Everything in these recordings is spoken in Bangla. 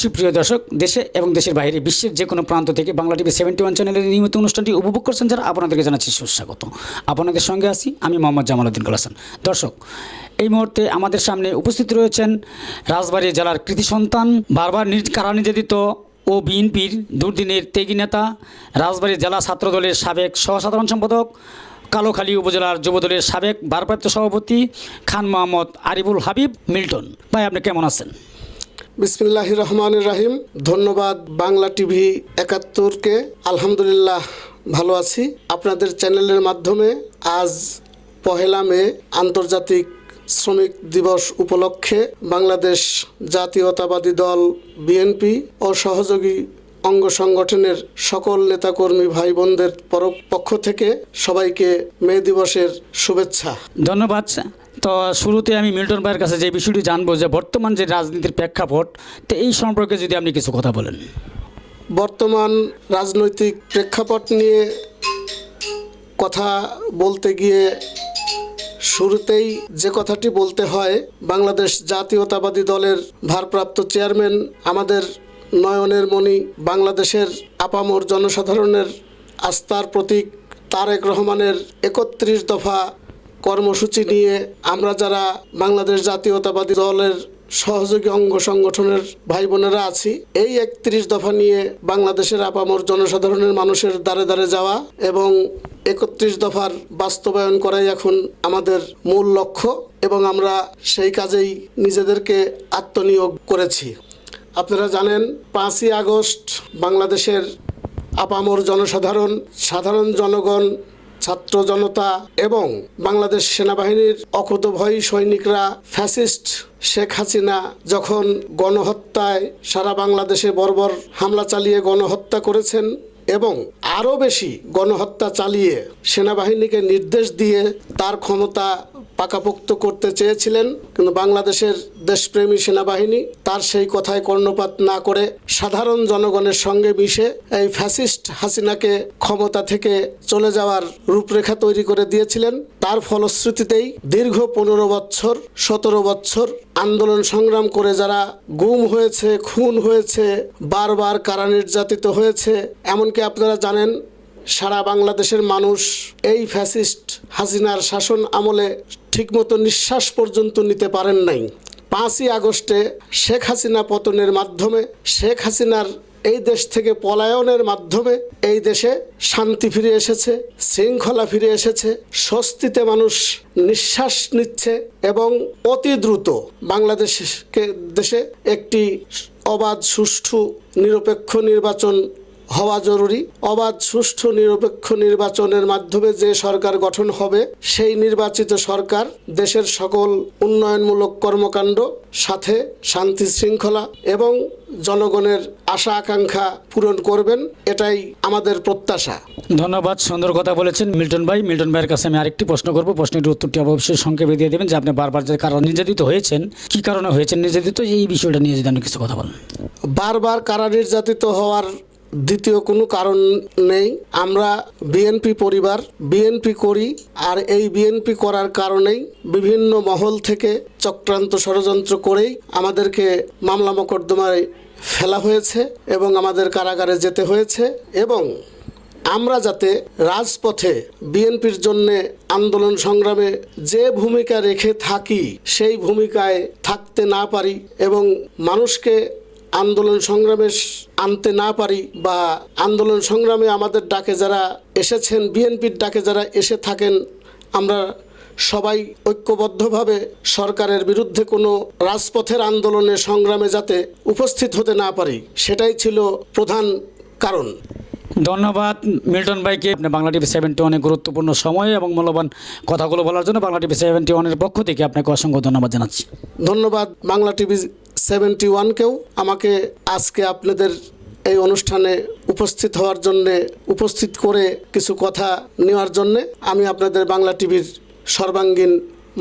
সুপ্রিয় দর্শক, দেশে এবং দেশের বাইরে বিশ্বের যে কোনো প্রান্ত থেকে বাংলা টিভি সেভেন্টি ওয়ান চ্যানেলের নিয়মিত অনুষ্ঠানটি উপভোগ করছেন যারা, আপনাদেরকে জানাচ্ছি সুস্বাগত। আপনাদের সঙ্গে আছি আমি মোহাম্মদ জামাল জামালউদ্দিন কলাসান দর্শক, এই মুহূর্তে আমাদের সামনে উপস্থিত রয়েছেন রাজবাড়ী জেলার কৃতি সন্তান, বারবার কারা নির্যাতিত ও বিএনপির দুর্দিনের তেগি নেতা, রাজবাড়ী জেলা ছাত্রদলের সাবেক সহসাধারণ সম্পাদক, কালোখালী উপজেলার যুবদলের সাবেক ভারপ্রাপ্ত সভাপতি খান মোহাম্মদ আরিফুল হাবিব মিল্টন। ভাই, আপনি কেমন আছেন? বিসমিল্লাহ রহমান রাহিম। ধন্যবাদ বাংলা টিভি একাত্তরকে। আলহামদুলিল্লাহ ভালো আছি। আপনাদের চ্যানেলের মাধ্যমে আজ পহেলা মে আন্তর্জাতিক শ্রমিক দিবস উপলক্ষে বাংলাদেশ জাতীয়তাবাদী দল বিএনপি ও সহযোগী অঙ্গ সংগঠনের সকল নেতাকর্মী ভাই বোনদের পক্ষ থেকে সবাইকে মে দিবসের শুভেচ্ছা। ধন্যবাদ। তো শুরুতে আমি মিল্টন ভাইয়ের কাছে যে বিষয়টি জানব যে বর্তমান যে রাজনীতির প্রেক্ষাপট, তো এই সম্পর্কে যদি আপনি কিছু কথা বলেন। বর্তমান রাজনৈতিক প্রেক্ষাপট নিয়ে কথা বলতে গিয়ে শুরুতেই যে কথাটি বলতে হয়, বাংলাদেশ জাতীয়তাবাদী দলের ভারপ্রাপ্ত চেয়ারম্যান আমাদের নয়নের মণি, বাংলাদেশের আপামর জনসাধারণের আস্থার প্রতীক তারেক রহমানের একত্রিশ দফা কর্মসূচি নিয়ে আমরা যারা বাংলাদেশ জাতীয়তাবাদী দলের সহযোগী অঙ্গ সংগঠনের ভাই বোনেরা আছি, এই একত্রিশ দফা নিয়ে বাংলাদেশের আপামর জনসাধারণের মানুষের দ্বারে দ্বারে যাওয়া এবং একত্রিশ দফার বাস্তবায়ন করাই এখন আমাদের মূল লক্ষ্য এবং আমরা সেই কাজেই নিজেদেরকে আত্মনিয়োগ করেছি। আপনারা জানেন, পাঁচই আগস্ট বাংলাদেশের আপামর জনসাধারণ, সাধারণ জনগণ ছাত্র জনতা এবং বাংলাদেশ সেনাবাহিনীর অকতভয়ী সৈনিকরা ফ্যাসিস্ট শেখ হাসিনা যখন গণহত্যায় সারা বাংলাদেশে বর্বর হামলা চালিয়ে গণহত্যা করেছেন এবং আরও বেশি গণহত্যা চালিয়ে সেনাবাহিনীকে নির্দেশ দিয়ে তার ক্ষমতা পাকাপোক্ত করতে চেয়েছিলেন, কিন্তু বাংলাদেশের দেশপ্রেমী সেনাবাহিনী তার সেই কথায় কর্ণপাত না করে সাধারণ জনগণের সঙ্গে মিশে এই ফ্যাসিস্ট হাসিনাকে ক্ষমতা থেকে চলে যাওয়ার রূপরেখা তৈরি করে দিয়েছিলেন। তার ফলশ্রুতিতেই দীর্ঘ পনেরো বছর, সতেরো বছর আন্দোলন সংগ্রাম করে যারা গুম হয়েছে, খুন হয়েছে, বারবার কারা নির্যাতিত হয়েছে, এমনকি আপনারা জানেন সারা বাংলাদেশের মানুষ এই ফ্যাসিস্ট হাসিনার শাসন আমলে ঠিকমতো নিঃশ্বাস পর্যন্ত নিতে পারেন নাই। পাঁচই আগস্টে শেখ হাসিনা পতনের মাধ্যমে, শেখ হাসিনার এই দেশ থেকে পলায়নের মাধ্যমে এই দেশে শান্তি ফিরে এসেছে, শৃঙ্খলা ফিরে এসেছে, স্বস্তিতে মানুষ নিঃশ্বাস নিচ্ছে এবং অতি দ্রুত বাংলাদেশকে দেশে একটি অবাধ, সুষ্ঠু, নিরপেক্ষ নির্বাচন হওয়া জরুরি। অবাধ সুষ্ঠু নিরপেক্ষ নির্বাচনের মাধ্যমে যে সরকার গঠন হবে সেই নির্বাচিত সরকার দেশের সকল উন্নয়নমূলক কর্মকাণ্ড সাথে শান্তি শৃঙ্খলা এবং জনগণের আশা আকাঙ্ক্ষা পূরণ করবেন এটাই আমাদের প্রত্যাশা। ধন্যবাদ সুন্দর কথা বলেছেন মিল্টন ভাই। মিল্টন ভাইয়ের কাছে আমি আরেকটি প্রশ্ন করব। প্রশ্নটির উত্তরটি অবশ্যই সংক্ষেপে দিয়ে দেবেন যে আপনি বারবার যে কারণ নির্যাতিত হয়েছেন কি কারণে হয়েছেন নির্যাতিত এই বিষয়টা নিয়ে যদি আপনি কিছু কথা বলেন। বারবার কারা নির্যাতিত হওয়ার দ্বিতীয় কোনো কারণ নেই। আমরা বিএনপি পরিবার, বিএনপি করি আর এই বিএনপি করার কারণেই বিভিন্ন মহল থেকে চক্রান্ত ষড়যন্ত্র করেই আমাদেরকে মামলা মোকদ্দমায় ফেলা হয়েছে এবং আমাদের কারাগারে যেতে হয়েছে এবং আমরা যাতে রাজপথে বিএনপির জন্যে আন্দোলন সংগ্রামে যে ভূমিকা রেখে থাকি, সেই ভূমিকায় থাকতে না পারি এবং মানুষকে আন্দোলন সংগ্রামে আনতে না পারি বা আন্দোলন সংগ্রামে আমাদের ডাকে যারা এসেছেন বিএনপির ডাকে যারা এসে থাকেন আমরা সবাই ঐক্যবদ্ধভাবে সরকারের বিরুদ্ধে কোনো রাজপথের আন্দোলনে সংগ্রামে যাতে উপস্থিত হতে না পারি সেটাই ছিল প্রধান কারণ। ধন্যবাদ মিল্টন ভাইকে। আপনি বাংলা টিভি সেভেন্টি অনেক গুরুত্বপূর্ণ সময় এবং মূল্যবান কথাগুলো বলার জন্য বাংলা টিভি সেভেন্টি ওয়ানের পক্ষ থেকে আপনাকে অসংখ্য ধন্যবাদ জানাচ্ছি। ধন্যবাদ বাংলা টিভি সেভেন্টি ওয়ানকেও আমাকে আজকে আপনাদের এই অনুষ্ঠানে উপস্থিত হওয়ার জন্যে, উপস্থিত করে কিছু কথা নেওয়ার জন্যে আমি আপনাদের বাংলা টিভির সর্বাঙ্গীন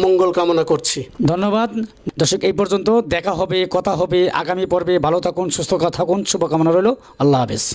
মঙ্গল কামনা করছি। ধন্যবাদ। দর্শক, এই পর্যন্ত দেখা হবে, কথা হবে, আগামী পর্বে ভালো থাকুন, সুস্থ থাকুন, শুভকামনা রইল। আল্লাহ হাফেজ।